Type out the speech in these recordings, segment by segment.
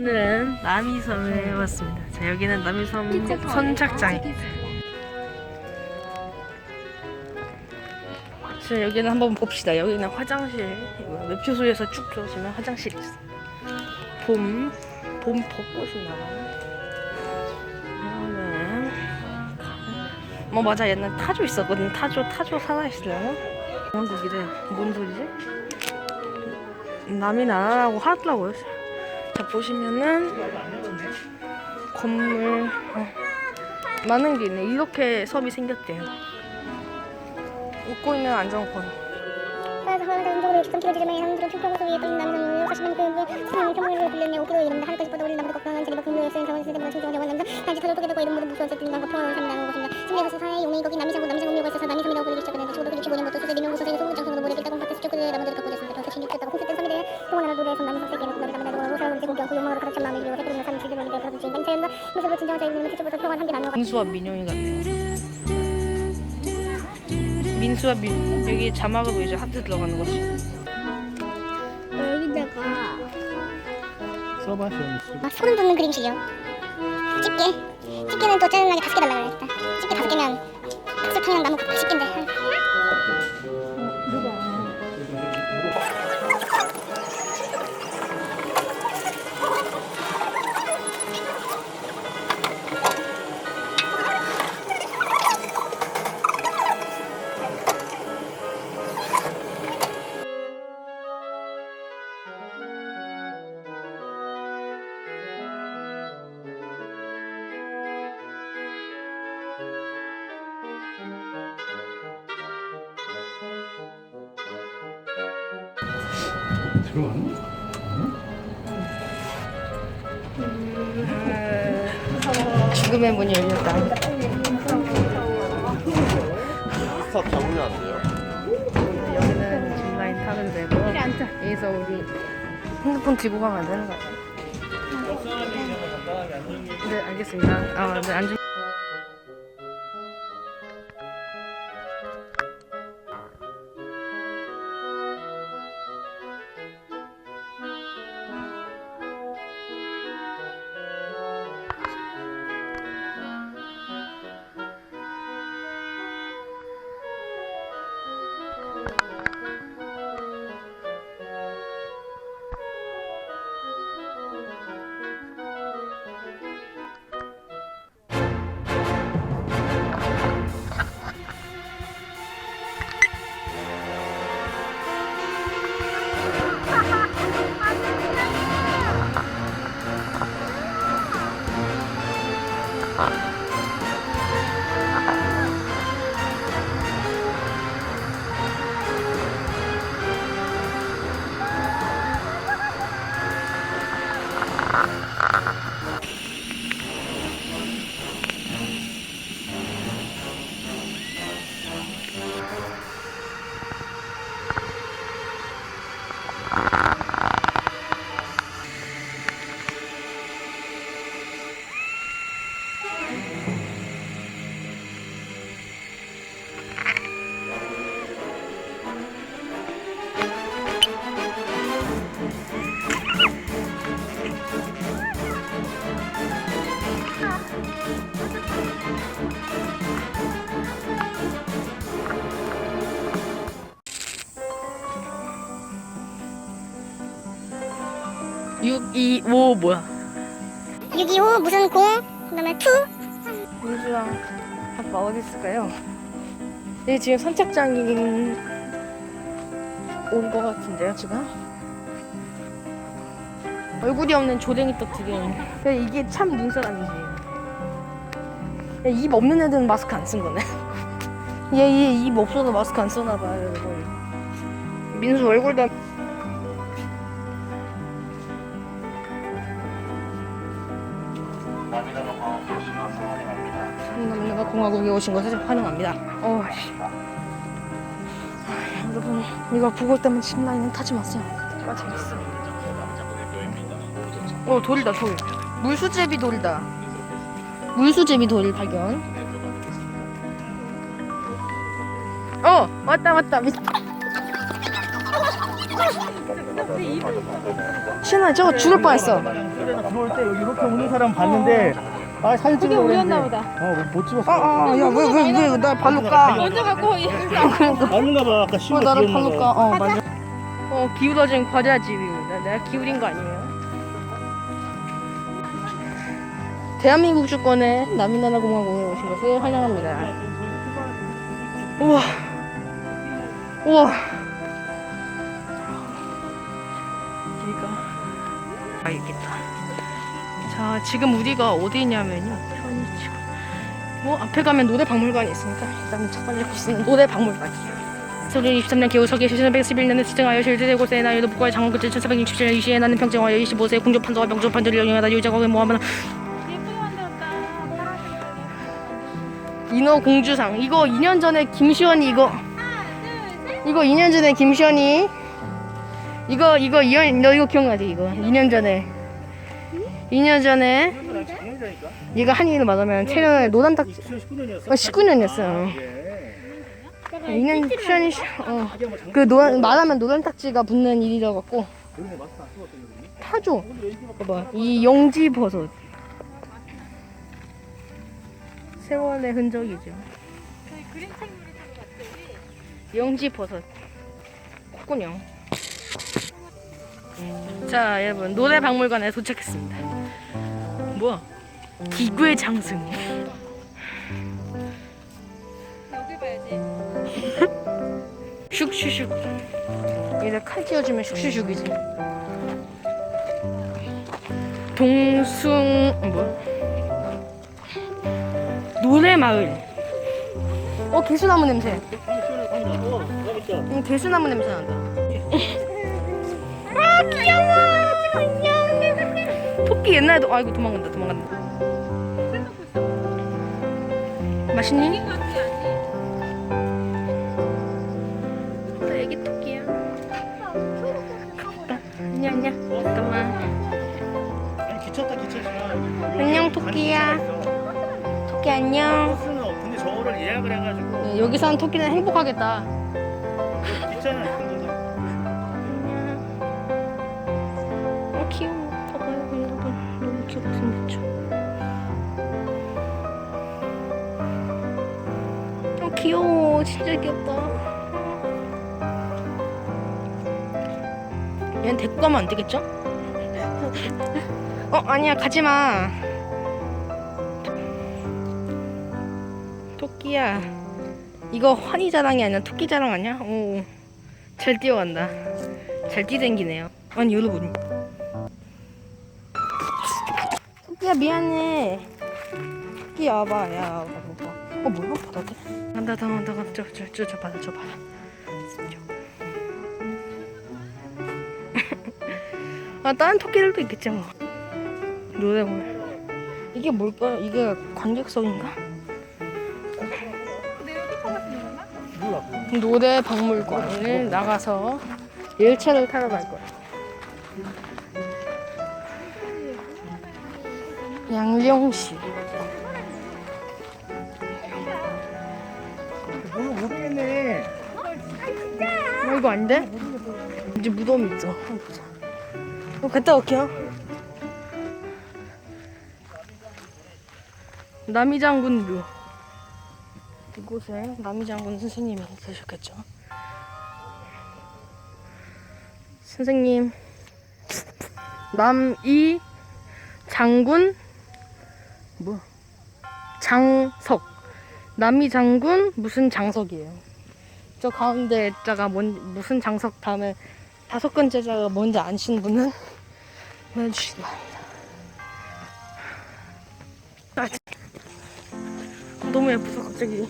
오늘은 남이섬에 왔습니다. 자, 여기는 남이섬 선착장입니다. 자, 여기는 한번 봅시다. 여기는 화장실이고요. 맵초소에서 쭉 들어오시면 화장실이 있어요. 봄, 봄 벚꽃이 나와요. 뭐 맞아 옛날 타조 있었거든. 타조, 타조 살아있으려나? 한국이래. 뭔 소리지? 남이 나라라고 하더라고요. 자 보시면은 건물 어, 많은 게 있네. 이렇게 섬이 생겼대요. 웃고 있는 안정권. 그래서 그런 운동으로 직접 길어지지만 사람들은 평평 위에 떠있는 남성 40만 그 수많은 평평으로 불렸네 오기로 이름다 하늘까지 뻗어올린 나무도 걱정한 자리가 근로에 쓰인 자원 시대보다 청정한 자원 남자 단지 터져 게 되고 이름 모두 무서워서 뛰는 것과 평화로운 삶이라는 것입니다 심리에 가서 사나이 용맹이 거기 남이상고 남이상고 묘가 있어서 남이섬이라고 불리기 시작했는데 1965년부터 수세 리명 구서생이 소문장성으로 모래 길다공 밭에 수적 그들의 나무들을 갖고 됐습니다 병사 16세다가 홍수된 섬 이 되어 동원하는 노래에서 남이섬 세계는 군대를 담아내고 로사를 울지 공경 그 욕망으로 가득 찬 마음을 이루고 해버리는 삶을 즐기는 데 그런 주인 맹차였나 무술로 진정한 자유는 최초부터 평화를 함께 나누어 민수와 민영이 같네요. 민수와 민 여기 자막으로 이제 하트 들어가는 거지. 여기다가 써봐서 아, 소름 돋는 그림실이요. 집게. 집게는 또 짜증나게 다섯 개 달라고 그랬다. 집게 다섯 개면 박수탕이랑 나무 각 집게인데. 들어가나? 음. 지금의 문이 열렸다. 스탑 잡으면 안 돼요? 여기는 짚라인 타면 되고 여기서 우리 핸드폰 들고 가면 안 되는 거 같아요. 네. 네 알겠습니다. 아, 네, 안전. 6, 2, 5 뭐야? 625 무슨 공 그다음에 투 민주랑 아빠 어디 있을까요? 네 지금 선착장인 온것 같은데요 지금? 얼굴이 없는 조랭이 떡 두 개. 근데 이게 참 눈사람이지. 야, 입 없는 애들은 마스크 안 쓴 거네. 얘 입 없어서 마스크 안 써나 봐요 여러분. 민수 얼굴도 남남가 공화국에 오신 것을 환영합니다. 어, 씨. 아, 여러분 이거 보고 있다면 짚라인은 타지 마세요. 아 재밌어. 어 돌이다 돌. 물수제비 돌이다. 물수제비 돌 발견. 어 왔다 왔다. 미... 신아 저거 죽을 뻔했어. 들어올 때 여기 이렇게 오는 사람 봤는데 아 사진 찍으려고 그랬는데 어못 찍었어 아야왜 왜왜나 발로 까? 먼저 갖고 맞는가 봐 아까 어, 신고 나를 발로 까. 어 맞아. 어 기울어진 과자 집입니다. 내가 기울인 거 아니에요? 대한민국 주권의 남이나라 공화국에 오신 것을 환영합니다. 우와. 우와. 아 있겠다. 자 지금 우리가 어디 있냐면요. 편의점. 뭐 앞에 가면 노래 박물관이 있으니까 일단 첫 번째 코스는 노래 박물관이에요. 서른 23년 겨울 서기 1711년에 시정하여 실제되고 세 나이도 북과의 장군 끝 1467년 이시에 나는 평정하여 25세 공조 판서와 명조 판들을 영위하다 유자국의 모함은 인어 공주상 이거 2년 전에 김시원이 이거 이거 2년 전에 김시원이 이거 이거 2년 너 이거 기억나지 이거 2년 전에 2년 전에 얘가 한이를 맞으면 체력을 노란딱 2019년이었어? 어, 19년이었어요. 2년 시원이 어그 노란 말하면 노란 딱지가 붙는 일이라 갖고 타죠. 봐봐 이 영지 버섯 세월의 흔적이죠. 영지 버섯 콧구녕. 자 여러분 노래 박물관에 도착했습니다. 뭐야? 기구의 장승. 여기 봐야지. 슉슉슉. 여기다 칼 쥐어주면 슉슉슉이지. 동숭 뭐? 노래마을. 어 개수나무 냄새. 응, 개수나무 냄새 난다. 아 귀여워. 안녕. 토끼 옛날에도 아이고 도망간다 도망간다. 맛있니? 또 애기 토끼야. 가볼까? 안녕 안녕. 잠깐만. 기쳤다 기쳤다 안녕 토끼야. 토끼 안녕. 버스는 근데 저거를 예약을 해가지고 네, 여기 사는 토끼는 행복하겠다. 귀여워 진짜 귀엽다. 얘는 데리고 가면 안 되겠죠? 어 아니야 가지 마. 토끼야 이거 환희 자랑이 아니라 토끼 자랑 아니야? 오, 잘 뛰어간다. 잘 뛰댕기네요. 아니 여러분. 토끼야 미안해. 토끼 와봐 야 와봐. 어 뭐야 바닥에? 간다 더 간다 간다 저저저 저 바다 저 바다. 아 다른 토끼들도 있겠지 뭐. 노래볼. 이게 뭘까요? 이게 관객석인가? 노래 박물관을 나가서 열차를 타러 갈 거야. 양령시. 어, 이거 아닌데? 이제. 한번 보자. 어, 갔다 올게요. 남이장군 묘. 이곳에 남이장군 선생님이 계셨겠죠. 선생님, 남이 장군 뭐 장석 남이 장군 무슨 장석이에요. 저 가운데 자가 뭔 무슨 장석 다음에 다섯 번째 자가 뭔지 아시는 분은 보내주시기 바랍니다. 아, 진- 너무 예뻐서 갑자기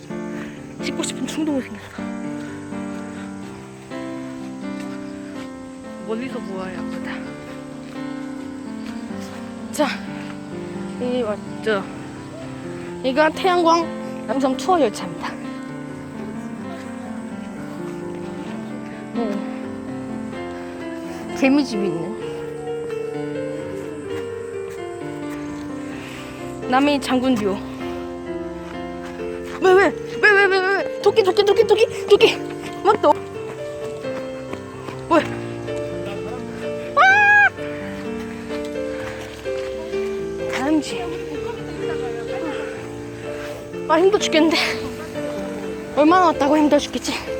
찍고 싶은 충동이 생겼어. 멀리서 보아야 보다. 자, 이 왔죠. 이가 태양광 남성 투어 열차입니다. 네. 개미집이 있네. 남의 장군듀오. 왜, 왜, 왜, 왜, 왜, 왜, 왜, 도끼, 도끼, 도끼, 도끼, 도끼. 맞다. 왜? 아! 다람쥐. 아, 힘들어 죽겠는데. 얼마나 왔다고 힘들어 죽겠지?